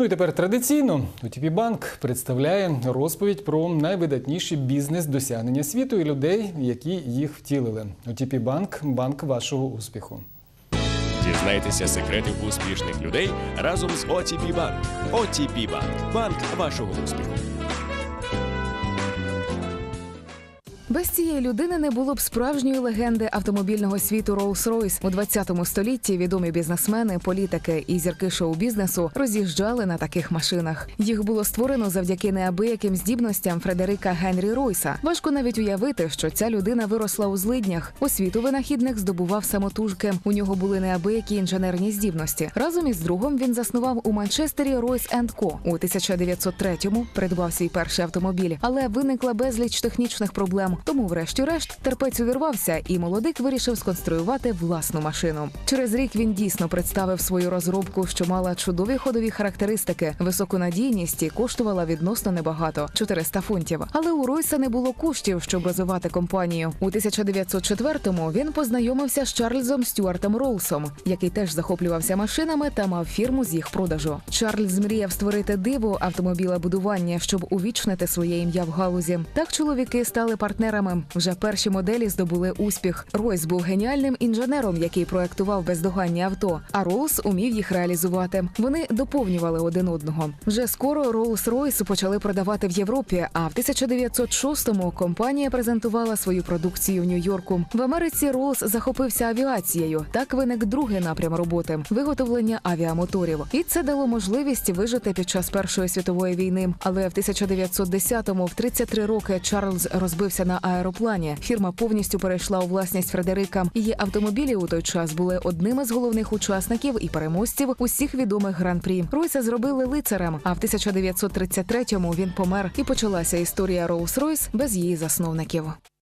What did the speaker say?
Ну і тепер традиційно UTP Банк представляє розповідь про найвидатніші бізнес-досягнення світу і людей, які їх втілили. UTP Банк банк вашого успіху. Дізнайтеся секрети успішних людей разом з OTP Bank. OTP Bank – банк вашого успіху. Без цієї людини не було б справжньої легенди автомобільного світу Rolls-Royce. У 20 столітті відомі бізнесмени, політики і зірки шоу-бізнесу роз'їжджали на таких машинах. Їх було створено завдяки неабияким здібностям Фредерика Генрі Ройса. Важко навіть уявити, що ця людина виросла у злиднях. Освіту винахідник здобував самотужки. У нього були неабиякі інженерні здібності. Разом із другом він заснував у Манчестері Royce Co. У 1903-му придбав свій перший автомобіль, але виникла безліч технічних проблем. Тому, врешті-решт, терпець увірвався, і молодик вирішив сконструювати власну машину. Через рік він дійсно представив свою розробку, що мала чудові ходові характеристики, високу надійність і коштувала відносно небагато 400 фунтів. Але у Ройса не було коштів, щоб розвивати компанію. У 1904-му він познайомився з Чарльзом Стюартом Ролсом, який теж захоплювався машинами та мав фірму з їх продажу. Чарльз мріяв створити диво автомобілебудування, щоб увічнити своє ім'я в галузі. Так чоловіки стали партнерами. Вже перші моделі здобули успіх. Ройс був геніальним інженером, який проектував бездоганні авто. А Ролс умів їх реалізувати. Вони доповнювали один одного. Вже скоро Rolls-Royce почали продавати в Європі. А в 1906-му компанія презентувала свою продукцію в Нью-Йорку. В Америці Ролс захопився авіацією. Так виник другий напрям роботи виготовлення авіамоторів. І це дало можливість вижити під час Першої світової війни. Але в 1910-му, в 33 роки, Чарльз розбився на аероплані. Фірма повністю перейшла у власність Фредерика. Її автомобілі у той час були одними з головних учасників і переможців усіх відомих гран-прі. Ройса зробили лицарем. А в 1933-му він помер і почалася історія Роуз Ройс без її засновників.